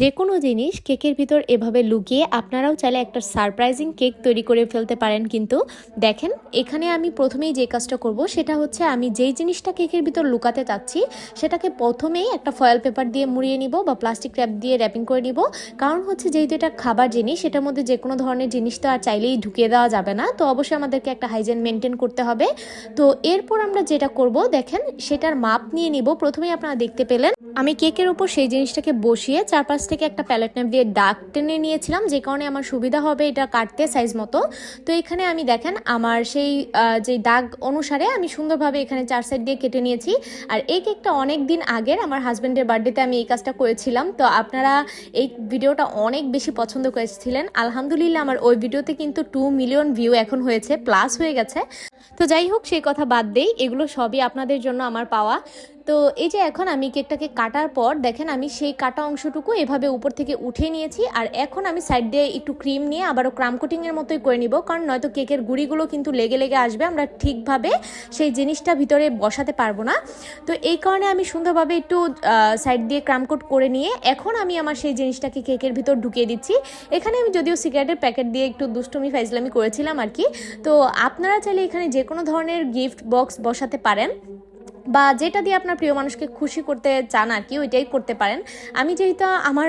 যে কোনো জিনিস কেকের ভিতর এভাবে লুকিয়ে আপনারাও চাইলে একটা সারপ্রাইজিং কেক তৈরি করে ফেলতে পারেন কিন্তু দেখেন, এখানে আমি প্রথমেই যে কাজটা করব সেটা হচ্ছে আমি যেই জিনিসটা কেকের ভিতর লুকাতে চাচ্ছি সেটাকে প্রথমেই একটা ফয়েল পেপার দিয়ে মুড়িয়ে নিব বা প্লাস্টিক র্যাপ দিয়ে র্যাপিং করে নিব। কারণ হচ্ছে যেহেতু এটা খাবার জিনিস সেটার মধ্যে যে কোনো ধরনের জিনিস তো আর চাইলেই ঢুকিয়ে দেওয়া যাবে না। তো অবশ্যই আমাদেরকে একটা হাইজেন মেনটেন করতে হবে। তো এরপর আমরা যেটা করব, দেখেন, সেটার মাপ নিয়ে নিব। প্রথমেই আপনারা দেখতে পেলেন আমি কেকের উপর সেই জিনিসটাকে বসিয়ে চারপাশ থেকে একটা প্যালেট ন্যাপ দিয়ে দাগ টেনে নিয়েছিলাম, যে কারণে আমার সুবিধা হবে এটা কাটতে সাইজ মতো। তো এখানে আমি দেখেন, আমার সেই যে দাগ অনুসারে আমি সুন্দরভাবে এখানে চার সাইড দিয়ে কেটে নিয়েছি। আর এই কেকটা অনেক দিন আগের আমার হাজব্যান্ডের বার্থডেতে আমি এই কাজটা করেছিলাম। তো আপনারা এই ভিডিওটা অনেক বেশি পছন্দ করেছিলেন। আলহামদুলিল্লাহ আমার ওই ভিডিওতে কিন্তু টু মিলিয়ন ভিউ এখন হয়েছে প্লাস হয়ে গেছে। তো যাই হোক, সেই কথা বাদ দেই। এগুলো সবই আপনাদের জন্য আমার পাওয়া। তো এই যে এখন আমি কেকটাকে কাটার পর, দেখেন আমি সেই কাটা অংশটুকু এভাবে উপর থেকে উঠে নিয়েছি, আর এখন আমি সাইড দিয়ে একটু ক্রিম নিয়ে আবারও ক্রাম কোটিংয়ের মতোই করে নিব, কারণ নয়তো কেকের গুঁড়িগুলো কিন্তু লেগে লেগে আসবে, আমরা ঠিকভাবে সেই জিনিসটা ভিতরে বসাতে পারব না। তো এই কারণে আমি সুন্দরভাবে একটু সাইড দিয়ে ক্রাম কোট করে নিয়ে এখন আমি আমার সেই জিনিসটাকে কেকের ভিতর ঢুকিয়ে দিচ্ছি। এখানে আমি যদিও সিগারেটের প্যাকেট দিয়ে একটু দুষ্টমি, ফাইজলামি করেছিলাম আর কি, তো আপনারা চাইলে এখানে যে কোনো ধরনের গিফট বক্স বসাতে পারেন। বা যেটা দিয়ে আপনার প্রিয় মানুষকে খুশি করতে চান আর কি, ওইটাই করতে পারেন। আমি যেহেতু আমার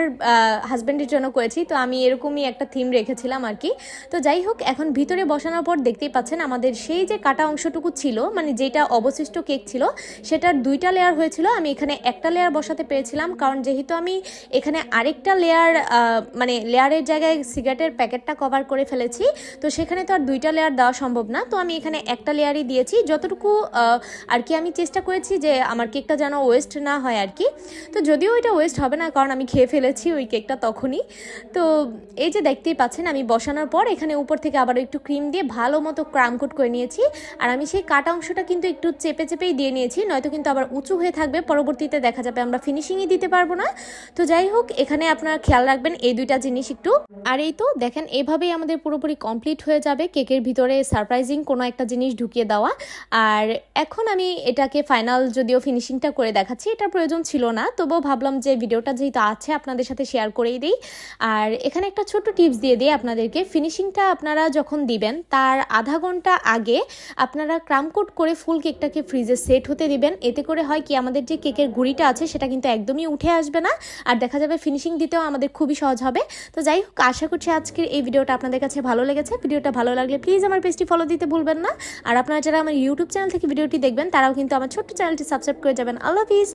হাজব্যান্ডের জন্য করেছি, তো আমি এরকমই একটা থিম রেখেছিলাম আর কি। তো যাই হোক, এখন ভিতরে বসানোর পর দেখতেই পাচ্ছেন আমাদের সেই যে কাটা অংশটুকু ছিল মানে যেটা অবশিষ্ট কেক ছিল, সেটার দুইটা লেয়ার হয়েছিল। আমি এখানে একটা লেয়ার বসাতে পেরেছিলাম, কারণ যেহেতু আমি এখানে আরেকটা লেয়ার মানে লেয়ারের জায়গায় সিগারেটের প্যাকেটটা কভার করে ফেলেছি, তো সেখানে তো আর দুইটা লেয়ার দেওয়া সম্ভব না। তো আমি এখানে একটা লেয়ারই দিয়েছি। যতটুকু আর কি আমি চেষ্টা করেছি যে আমার কেকটা যেন ওয়েস্ট না হয় আর কি। তো যদিও এটা ওয়েস্ট হবে না, কারণ আমি খেয়ে ফেলেছি ওই কেকটা তখনই। তো এই যে দেখতেই পাচ্ছেন, আমি বসানোর পর এখানে উপর থেকে আবারও একটু ক্রিম দিয়ে ভালো মতো ক্রাম কোট করে নিয়েছি। আর আমি সেই কাটা অংশটা কিন্তু একটু চেপে চেপেই দিয়ে নিয়েছি, নয়তো কিন্তু আবার উঁচু হয়ে থাকবে, পরবর্তীতে দেখা যাবে আমরা ফিনিশিংই দিতে পারব না। তো যাই হোক, এখানে আপনারা খেয়াল রাখবেন এই দুইটা জিনিস একটু। আর এই তো দেখেন, এভাবেই আমাদের পুরোপুরি কমপ্লিট হয়ে যাবে কেকের ভিতরে সারপ্রাইজিং কোনো একটা জিনিস ঢুকিয়ে দেওয়া। আর এখন আমি এটাকে ফাইনাল যদিও ফিনিশিংটা করে দেখাচ্ছি, এটার প্রয়োজন ছিল না। তবুও ভাবলাম যে ভিডিওটা যেহেতু আছে, আপনাদের সাথে শেয়ার করেই দিই। আর এখানে একটা ছোট্ট টিপস দিয়ে দিই আপনাদেরকে। ফিনিশিংটা আপনারা যখন দিবেন, তার আধা ঘণ্টা আগে আপনারা ক্রামকোট করে ফুল কেকটাকে ফ্রিজে সেট হতে দিবেন। এতে করে হয় কি, আমাদের যে কেকের গুঁড়িটা আছে, সেটা কিন্তু একদমই উঠে আসবে না। আর দেখা যাবে ফিনিশিং দিতেও আমাদের খুবই সহজ হবে। তো যাই হোক, আশা করছি আজকের এই ভিডিওটা আপনাদের কাছে ভালো লেগেছে। ভিডিওটা ভালো লাগলে প্লিজ আমার পেজটি ফলো দিতে ভুলবেন না। আর আপনারা যারা আমার ইউটিউব চ্যানেল থেকে ভিডিওটি দেখবেন, তারাও কিন্তু আমার ছোট্ট চ্যানেলটি সাবস্ক্রাইব করে যাবেন। আল্লাহ হাফিজ।